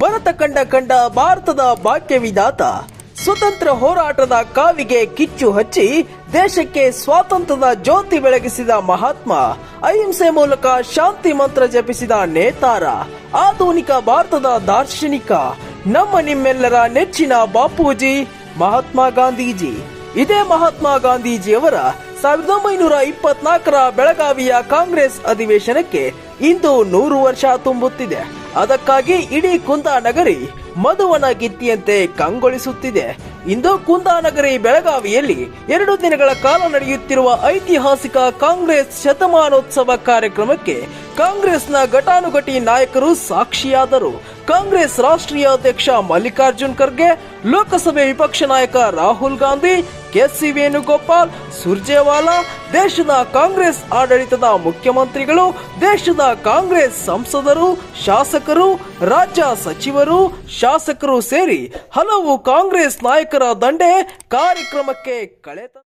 ಭರತ ಕಂಡ ಕಂಡ ಭಾರತದ ಬಾಕ್ಯವಿದಾತ ಸ್ವತಂತ್ರ ಹೋರಾಟದ ಕಾವಿಗೆ ಕಿಚ್ಚು ಹಚ್ಚಿ ದೇಶಕ್ಕೆ ಸ್ವಾತಂತ್ರ್ಯದ ಜ್ಯೋತಿ ಬೆಳಗಿಸಿದ ಮಹಾತ್ಮ, ಅಹಿಂಸೆ ಮೂಲಕ ಶಾಂತಿ ಮಂತ್ರ ಜಪಿಸಿದ ನೇತಾರ, ಆಧುನಿಕ ಭಾರತದ ದಾರ್ಶನಿಕ, ನಮ್ಮ ನಿಮ್ಮೆಲ್ಲರ ನೆಚ್ಚಿನ ಬಾಪೂಜಿ ಮಹಾತ್ಮ ಗಾಂಧೀಜಿ. ಇದೇ ಮಹಾತ್ಮ ಗಾಂಧೀಜಿಯವರ ಸಾವಿರದ ಒಂಬೈನೂರ ಇಪ್ಪತ್ನಾಲ್ಕರ ಬೆಳಗಾವಿಯ ಕಾಂಗ್ರೆಸ್ ಅಧಿವೇಶನಕ್ಕೆ ಇಂದು ನೂರು ವರ್ಷ ತುಂಬುತ್ತಿದೆ. ಅದಕ್ಕಾಗಿ ಇಡೀ ಕುಂದಾನಗರಿ ಮಧುವನ ಗಿತ್ತಿಯಂತೆ ಕಂಗೊಳಿಸುತ್ತಿದೆ. ಇಂದು ಕುಂದಾನಗರಿ ಬೆಳಗಾವಿಯಲ್ಲಿ ಎರಡು ದಿನಗಳ ಕಾಲ ನಡೆಯುತ್ತಿರುವ ಐತಿಹಾಸಿಕ ಕಾಂಗ್ರೆಸ್ ಶತಮಾನೋತ್ಸವ ಕಾರ್ಯಕ್ರಮಕ್ಕೆ ಕಾಂಗ್ರೆಸ್ನ ಘಟಾನುಘಟಿ ನಾಯಕರು ಸಾಕ್ಷಿಯಾದರು. ಕಾಂಗ್ರೆಸ್ ರಾಷ್ಟ್ರೀಯ ಅಧ್ಯಕ್ಷ ಮಲ್ಲಿಕಾರ್ಜುನ್ ಖರ್ಗೆ, ಲೋಕಸಭೆ ವಿಪಕ್ಷ ನಾಯಕ ರಾಹುಲ್ ಗಾಂಧಿ, ಕೆಸಿ ವೇಣುಗೋಪಾಲ್, ಸುರ್ಜೇವಾಲಾ, ದೇಶದ ಕಾಂಗ್ರೆಸ್ ಆಡಳಿತದ ಮುಖ್ಯಮಂತ್ರಿಗಳು, ದೇಶದ ಕಾಂಗ್ರೆಸ್ ಸಂಸದರು, ಶಾಸಕರು, ರಾಜ್ಯ ಸಚಿವರು, ಶಾಸಕರು ಸೇರಿ ಹಲವು ಕಾಂಗ್ರೆಸ್ ನಾಯಕರ ದಂಡೆ ಕಾರ್ಯಕ್ರಮಕ್ಕೆ ಕಳೆ